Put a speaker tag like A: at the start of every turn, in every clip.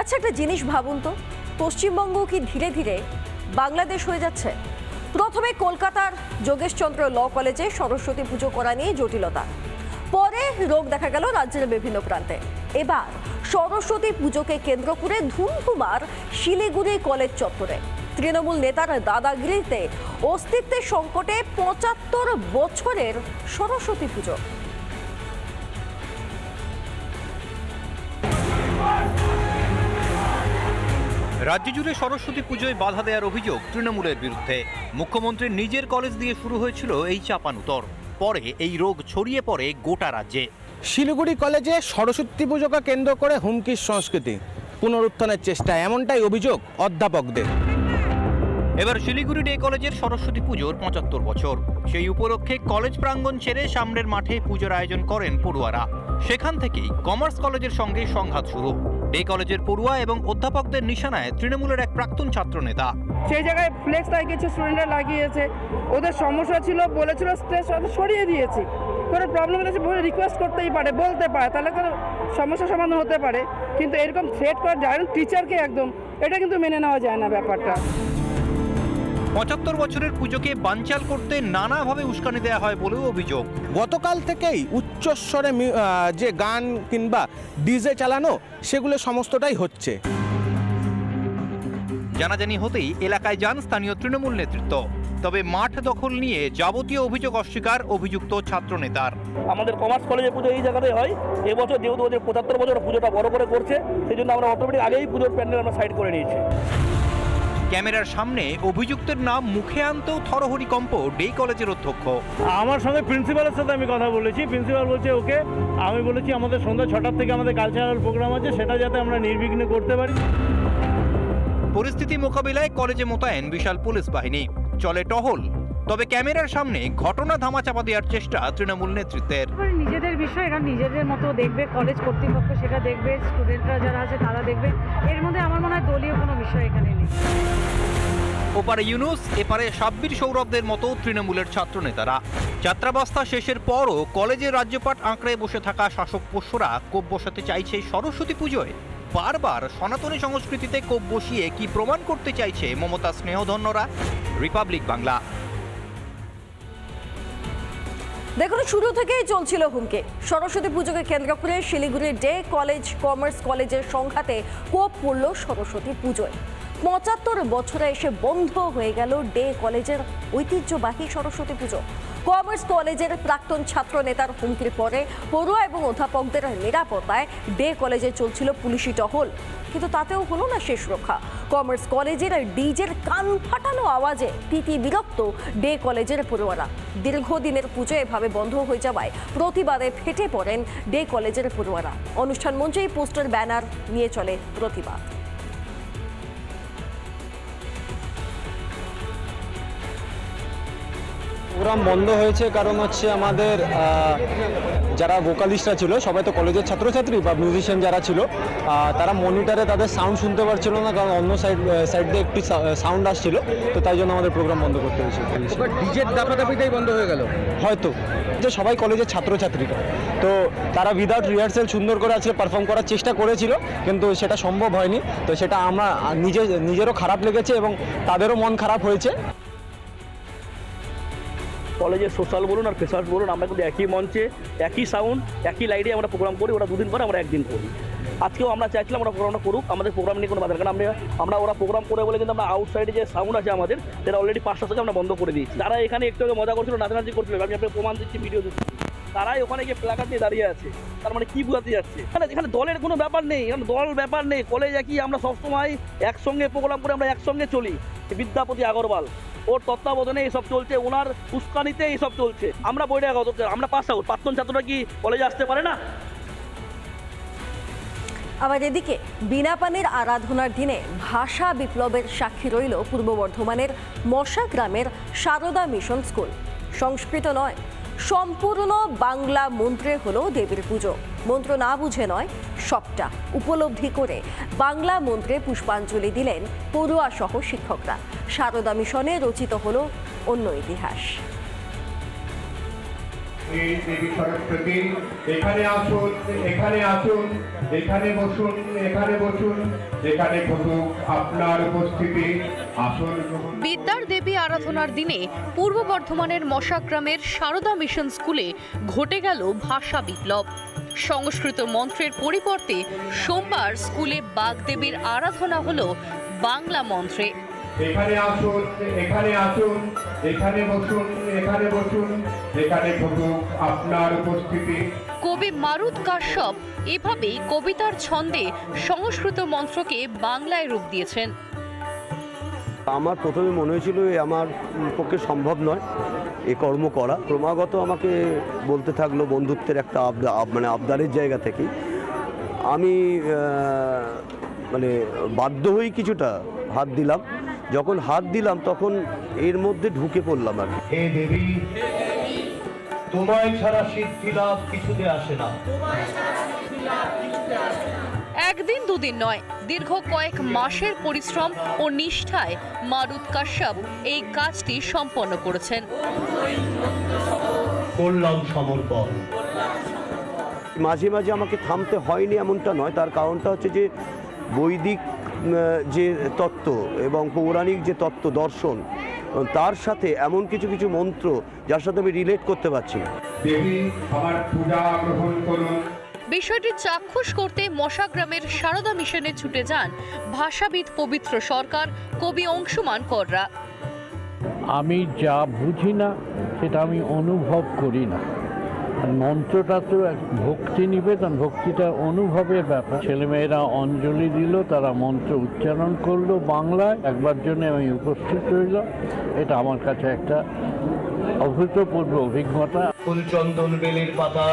A: আচ্ছা একটা জিনিস ভাবুন তো। পশ্চিমবঙ্গ কি ধীরে ধীরে বাংলাদেশ হয়ে যাচ্ছে? প্রথমে কলকাতার যোগেশচন্দ্র ল কলেজে সরস্বতী পুজো করা নিয়ে জটিলতা। পরে রোগ দেখা গেল রাজ্যের বিভিন্ন প্রান্তে। এবার সরস্বতী পুজোকে কেন্দ্র করে ধুমধুমার শিলিগুড়ি কলেজ চত্বরে। তৃণমূল নেতার দাদাগিরিতে অস্তিত্বের সংকটে পঁচাত্তর বছরের সরস্বতী পুজো।
B: রাজ্য জুড়ে সরস্বতী পুজোয় বাধা দেওয়ার অভিযোগ তৃণমূলের বিরুদ্ধে। মুখ্যমন্ত্রীর নিজের কলেজ দিয়ে শুরু হয়েছিল এই চাপানুতর। পরে এই রোগ ছড়িয়ে পড়ে গোটা রাজ্যে।
C: শিলিগুড়ি কলেজে সরস্বতী পুজোকে কেন্দ্র করে হুমকির সংস্কৃতি। পুনরুত্থানের চেষ্টা এমনটাই অভিযোগ অধ্যাপকদের।
B: এবার শিলিগুড়ি ডে কলেজের সরস্বতী পুজোর পঁচাত্তর বছর। সেই উপলক্ষে কলেজ প্রাঙ্গণ ছেড়ে সামনের মাঠে পুজোর আয়োজন করেন পড়ুয়ারা। সেখান থেকেই কমার্স কলেজের সঙ্গে সংঘাত শুরু। ডে কলেজের পড়ুয়া এবং অধ্যাপকদের নিশানায় তৃণমূলের এক প্রাক্তন ছাত্রনেতা।
D: সেই জায়গায় ফ্লেক্স লাগিয়েছে স্টুডেন্টরা লাগিয়েছে। ওদের সমস্যা ছিল, বলেছিল স্ট্রেস সরিয়ে দিয়েছি। কোনো প্রবলেম হলে সে রিকোয়েস্ট করতেই পারে, বলতে পারে, তাহলে কোনো সমস্যা সমাধান হতে পারে। কিন্তু এরকম থ্রেট করা যায় টিচারকে একদম, এটা কিন্তু মেনে নেওয়া যায় না ব্যাপারটা।
B: পঁচাত্তর বছরের পুজোকে বানচাল করতে নানাভাবে উস্কানি দেওয়া হয় বলেও অভিযোগ।
C: গতকাল থেকেই উচ্চস্বরে যে গান কিংবা ডিজে চালানো সেগুলো সমস্তটাই হচ্ছে।
B: জানাজানি হতেই এলাকায় যান স্থানীয় তৃণমূল নেতৃত্ব। তবে মাঠ দখল নিয়ে যাবতীয় অভিযোগ অস্বীকার অভিযুক্ত ছাত্র নেতার
E: আমাদের কমার্স কলেজে পুজো এই জায়গাতে হয়। এবছর যেহেতু ওদের পঁচাত্তর বছর পুজোটা বড় করে করছে সেই জন্য আমরা অটোমেটিক আগেই পুজোর প্যান্ডেল আমরা সাইড করে নিয়েছি।
B: ক্যামেরার সামনে অভিযুক্তের নাম মুখে আনতেও থরহরি কম্প ডে কলেজের অধ্যক্ষ।
F: আমার সঙ্গে প্রিন্সিপালের সাথে আমি কথা বলেছি। প্রিন্সিপাল বলছে ওকে আমি বলেছি আমাদের সন্ধ্যা ছটার থেকে আমাদের কালচারাল প্রোগ্রাম আছে সেটা যাতে আমরা নির্বিঘ্নে করতে পারি।
B: পরিস্থিতি মোকাবিলায় কলেজে মোতায়েন বিশাল পুলিশ বাহিনী। চলে টহল। তবে ক্যামেরার সামনে ঘটনা ধামাচাপা দেওয়ার চেষ্টা তৃণমূল নেতৃত্বের।
G: নিজেদের বিষয় এরা নিজেদের মতো দেখবে কলেজ কর্তৃপক্ষ সেটা দেখবে স্টুডেন্টরা যারা আছে তারা দেখবে। এর মধ্যে আমার মনে হয় দলীয় কোনো বিষয় এখানে নেই।
B: ওপারে ইউনুস এপারে সাব্বির সৌরভদের মতো তৃণমূলের ছাত্রনেতারা। যাত্রাবস্থা শেষের পরও কলেজের রাজ্যপাট আঁকড়ে বসে থাকা শাসক পোষ্যরা কোপ বসাতে চাইছে সরস্বতী পুজোয়। বারবার সনাতনী সংস্কৃতিতে কোপ বসিয়ে কি প্রমাণ করতে চাইছে মমতা স্নেহধন্যরা? রিপাবলিক বাংলা।
A: দেখুন, শুরু থেকেই চলছিল হুমকি। সরস্বতী পুজোকে কেন্দ্র করে শিলিগুড়ির ডে কলেজ কমার্স কলেজের সংঘাতে কোপ পড়ল সরস্বতী পুজোয়। পঁচাত্তর বছরে এসে বন্ধ হয়ে গেল ডে কলেজের ঐতিহ্যবাহী সরস্বতী পুজো। কমার্স কলেজের প্রাক্তন ছাত্র নেতার হুমকির পরে পড়ুয়া এবং অধ্যাপকদের নিরাপত্তায় ডে কলেজে চলছিল পুলিশি টহল। কিন্তু তাতেও হলো না শেষ রক্ষা। কমার্স কলেজের ডিজের কান ফাটানো আওয়াজে তিতি বিরক্ত ডে কলেজের পড়ুয়ারা। দীর্ঘদিনের পুজো এভাবে বন্ধ হয়ে যাওয়ায় প্রতিবাদে ফেটে পড়েন ডে কলেজের পড়ুয়ারা। অনুষ্ঠান মঞ্চেই পোস্টার, ব্যানার নিয়ে চলে প্রতিবাদ।
H: প্রোগ্রাম বন্ধ হয়েছে কারণ হচ্ছে আমাদের যারা ভোকালিস্টরা ছিল সবাই তো কলেজের ছাত্রছাত্রী বা মিউজিশিয়ান যারা ছিল তারা মনিটরে তাদের সাউন্ড শুনতে পারছিল না কারণ অন্য সাইড সাইড দিয়ে একটু সাউন্ড আসছিল তো তাই জন্য আমাদের প্রোগ্রাম বন্ধ করতে হয়েছে।
C: ডিজের দাপাদাপিটাই বন্ধ হয়ে গেল?
H: হয়তো। যে সবাই কলেজের ছাত্রছাত্রীরা তো তারা উইদাউট রিহার্সেল সুন্দর করে আজকে পারফর্ম করার চেষ্টা করেছিল কিন্তু সেটা সম্ভব হয়নি। তো সেটা আমরা নিজে নিজেরও খারাপ লেগেছে এবং তাদেরও মন খারাপ হয়েছে।
E: কলেজের সোশ্যাল বলুন আর ফ্রেশার্স বলুন, আমরা কিন্তু একই মঞ্চে, একই সাউন্ড একই লাইটে আমরা প্রোগ্রাম করি ওরা দুদিন পরে আমরা একদিন করি। আজকেও আমরা চাইছিলাম ওরা প্রোগ্রামটা করুক, আমাদের প্রোগ্রাম নিয়ে কোনো বাধা। কারণ আমরা আমরা ওরা প্রোগ্রাম করে বলে কিন্তু আমরা আউটসাইডে যে সাউন্ড আছে আমাদের, সেটা অলরেডি পাঁচটা থেকে আমরা বন্ধ করে দিয়েছি। তারা এখানে একটু মজা করছিল, নাচানাচি করছিল, আমি আপনাকে প্রমাণ দিচ্ছি ভিডিও দিচ্ছি। তারাই ওখানে গিয়ে প্লাকার দিয়ে দাঁড়িয়ে আছে। তার মানে কি বোঝাতে যাচ্ছে? এখানে এখানে দলের কোনো ব্যাপার নেই, এখানে দল ব্যাপার নেই। কলেজ একই, আমরা সবসময় একসঙ্গে প্রোগ্রাম করে আমরা একসঙ্গে চলি। বিদ্যাপতি আগরওয়াল, ওর তত্ত্বাবধানে এইসব চলছে, ওনার উস্কানিতে এইসব চলছে। আমরা বইটা আমরা পাস আউট প্রাক্তন ছাত্ররা কি কলেজে আসতে পারে না?
A: আবার এদিকে, বিনা পানির আরাধনার দিনে ভাষা বিপ্লবের সাক্ষী রইল পূর্ব বর্ধমানের মশা গ্রামের সারদা মিশন স্কুল। সংস্কৃত নয় সম্পূর্ণ বাংলা মন্ত্রে হলো দেবীর পুজো। মন্ত্র না বুঝে নয়, সবটা উপলব্ধি করে বাংলা মন্ত্রে পুষ্পাঞ্জলি দিলেন পড়ুয়া সহ শিক্ষকরা। সারদা মিশনে রচিত হল অন্য ইতিহাস।
I: এখানে আসুন এখানে আসুন। এখানে বসুন এখানে বসুন এখানে ঘটুক আপনার উপস্থিতি। আসন
J: বিদ্যার দেবী আরাধনার দিনে পূর্ব বর্ধমানের মশাগ্রামের সারদা মিশন স্কুলে ঘটে গেল ভাষা বিপ্লব। সংস্কৃত মন্ত্রের পরিবর্তে সোমবার স্কুলে বাগদেবীর আরাধনা হলো বাংলা মন্ত্রে।
I: এখানে আসুন এখানে আসুন এখানে বসুন এখানে বসুন এখানে ঘটুক আপনার উপস্থিতি।
J: কবি মারুত কাশ্যপ এভাবেই কবিতার ছন্দে সংস্কৃত মন্ত্রকে বাংলায় রূপ দিয়েছেন।
K: আমার প্রথমে মনে হয়েছিল এ আমার পক্ষে সম্ভব নয় এ কর্ম করা। ক্রমাগত আমাকে বলতে থাকল বন্ধুত্বের একটা আবদা মানে আবদারের জায়গা থেকে আমি মানে বাধ্য হয়েই কিছুটা হাত দিলাম। যখন হাত দিলাম তখন এর মধ্যে ঢুকে পড়লাম আর কি।
I: হে দেবী তোমায় ছাড়া সিদ্ধি লাভ কিছুতে আসে না।
J: একদিন দুদিন নয় দীর্ঘ কয়েক মাসের পরিশ্রম ও নিষ্ঠায় মারুত কাশ্যপ এই কাজটি সম্পন্ন করেছেন।
I: করলাম সমর্পণ।
K: মাঝে মাঝে আমাকে থামতে হয়নি এমনটা নয় তার কারণটা হচ্ছে যে বৈদিক যে তত্ত্ব এবং পৌরাণিক যে তত্ত্ব দর্শন তার সাথে এমন কিছু কিছু মন্ত্র যার সাথে আমি রিলেট করতে পারছি না।
I: দেবী আমার পূজা গ্রহণ করুন।
J: বিষয়টি চাক্ষুষ করতে মশাগ্রামের সারদা মিশনে ছুটে যান ভাষাবিদ পবিত্র সরকার কবি অংশমান কররা।
F: আমি যা বুঝি না সেটা আমি অনুভব করি না। মন্ত্রটা তো এক ভক্তি নিবেদন ভক্তিটা অনুভবের ব্যাপার। ছেলেমেয়েরা অঞ্জলি দিল তারা মন্ত্র উচ্চারণ করল বাংলায়। একবার জন্য আমি উপস্থিত রইলাম এটা আমার কাছে একটা অভূতপূর্ব অভিজ্ঞতা।
I: ফুলচন্দন বেলের পাতা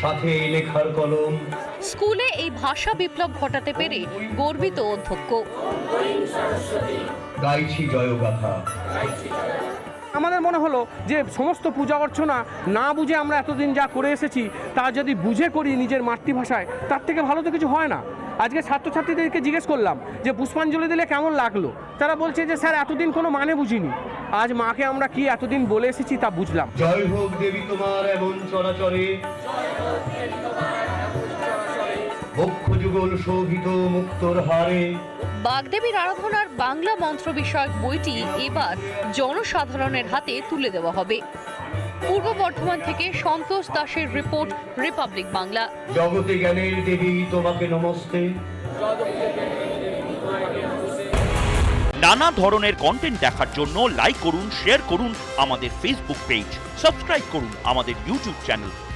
I: সাথে লেখার কলম।
J: স্কুলে এই ভাষা বিপ্লব ঘটাতে পেরে গর্বিত অধ্যক্ষ।
I: গাইছি জয়গাথা।
C: আমাদের মনে হলো যে সমস্ত পূজা অর্চনা না বুঝে আমরা এতদিন যা করে এসেছি, তা যদি বুঝে করি নিজের মাতৃভাষায়, তার থেকে ভালো তো কিছু হয় না। আজকে ছাত্রছাত্রীদেরকে জিজ্ঞেস করলাম যে পুষ্পাঞ্জলি দিলে কেমন লাগল? তারা বলছে যে, স্যার, এতদিন কোনো মানে বুঝিনি। আজ মাকে আমরা কি এতদিন বলে এসেছি তা বুঝলাম।
I: জয় হোক দেবী তোমার এমন চরাচরে। বক্ষ যুগল শোভিত মুক্তর হারে।
J: বাগদেবীর আরাধনার বাংলা মন্ত্র বিষয়ক বইটি এবার জনসাধারণের হাতে তুলে দেওয়া হবে। পূর্ব বর্ধমান থেকে সন্তোষ দাসের রিপোর্ট রিপাবলিক বাংলা।
I: জগতে জ্ঞানের দেবী তোমাকে নমস্তে।
B: নানা ধরনের কন্টেন্ট দেখার জন্য লাইক করুন শেয়ার করুন আমাদের ফেসবুক পেজ সাবস্ক্রাইব করুন আমাদের ইউটিউব চ্যানেল